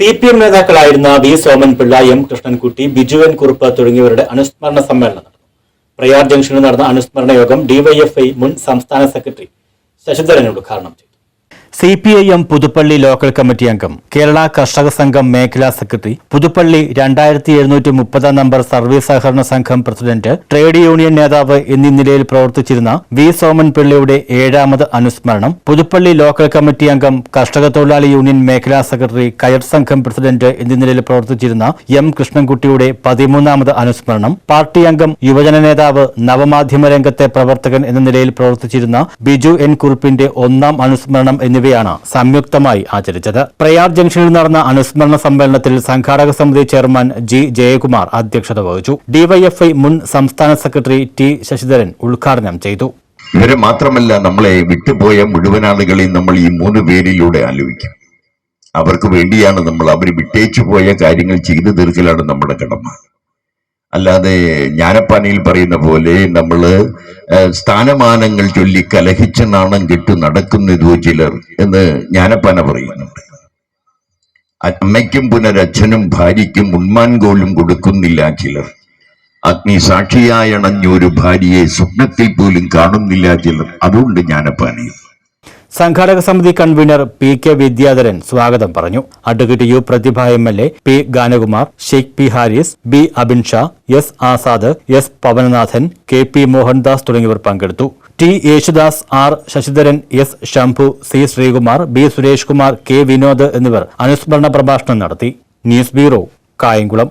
C P M നേതാക്കളായിരുന്ന V Somanpillai M Krishnankutty Biju N Kurup തുടങ്ങിയവരുടെ അനുസ്മരണ സമ്മേളനം നടന്നു. പ്രയാർ ജംഗ്ഷനിൽ നടന്ന അനുസ്മരണ യോഗം ഡിവൈഎഫ്ഐ മുൻ സംസ്ഥാന സെക്രട്ടറി ശശിധരൻ ഉദ്ഘാടനം ചെയ്തു. C P I M Puthuppally local committee അംഗം കേരള കർഷക സംഘം മേഖലാ സെക്രട്ടറി പുതുപ്പള്ളി രണ്ടായിരത്തി എഴുന്നൂറ്റി മുപ്പതാം നമ്പർ സർവീസ് സഹകരണ സംഘം പ്രസിഡന്റ് ട്രേഡ് യൂണിയൻ നേതാവ് എന്നീ നിലയിൽ പ്രവർത്തിച്ചിരുന്ന വി സോമൻ പിള്ളയുടെ ഏഴാമത് അനുസ്മരണം പുതുപ്പള്ളി ലോക്കൽ കമ്മിറ്റി അംഗം കർഷക തൊഴിലാളി യൂണിയൻ മേഖലാ സെക്രട്ടറി കയർ സംഘം പ്രസിഡന്റ് എന്നീ നിലയിൽ പ്രവർത്തിച്ചിരുന്ന എം കൃഷ്ണൻകുട്ടിയുടെ പതിമൂന്നാമത് അനുസ്മരണം പാർട്ടി അംഗം യുവജന നേതാവ് നവമാധ്യമ രംഗത്തെ പ്രവർത്തകൻ എന്ന നിലയിൽ പ്രവർത്തിച്ചിരുന്ന ബിജു എൻ കുറുപ്പിന്റെ ഒന്നാം അനുസ്മരണം എന്നിവയാണ് സംയുക്തമായി ആചരിച്ചത്. പ്രയാർ ജംഗ്ഷനിൽ നടന്ന അനുസ്മരണ സമ്മേളനത്തിൽ സംഘാടക സമിതി ചെയർമാൻ ജി ജയകുമാർ അധ്യക്ഷത വഹിച്ചു. ഡിവൈഎഫ്ഐ മുൻ സംസ്ഥാന സെക്രട്ടറി ടി ശശിധരൻ ഉദ്ഘാടനം ചെയ്തു. ഇവരെ മാത്രമല്ല നമ്മളെ വിട്ടുപോയ മുഴുവൻ ആളുകളെയും നമ്മൾ ഈ മൂന്ന് പേരിലൂടെ ആലോചിക്കും. അവർക്ക് വേണ്ടിയാണ് നമ്മൾ അവർ വിട്ടേച്ചു പോയ കാര്യങ്ങൾ ചെയ്തു തീർക്കലാണ് നമ്മുടെ കടമ. അല്ലാതെ ജ്ഞാനപ്പാനയിൽ പറയുന്ന പോലെ നമ്മൾ സ്ഥാനമാനങ്ങൾ ചൊല്ലി കലഹിച്ച നാണം നടക്കുന്ന നടക്കുന്നതോ ചിലർ എന്ന് ജ്ഞാനപ്പാന പറയുന്നുണ്ട്. അമ്മയ്ക്കും പുനരച്ഛനും ഭാര്യയ്ക്കും ഉന്മാൻകോലും കൊടുക്കുന്നില്ല ചിലർ. അഗ്നി സാക്ഷിയായണഞ്ഞൊരു ഭാര്യയെ സ്വപ്നത്തിൽ പോലും കാണുന്നില്ല ചിലർ. അതുകൊണ്ട് ജ്ഞാനപ്പാനയിൽ സംഘാടക സമിതി കൺവീനർ പി കെ വിദ്യാധരൻ സ്വാഗതം പറഞ്ഞു. Advocate U Prathibha M L A P Ganakumar Sheikh P Haris B Abin Shah S Azad S Pavananathan K P Mohandas തുടങ്ങിയവർ പങ്കെടുത്തു. T Yesudas R Sasidharan S Shambhu C Sreekumar B Suresh Kumar K Vinod എന്നിവർ അനുസ്മരണ പ്രഭാഷണം നടത്തി. News bureau Kayamkulam.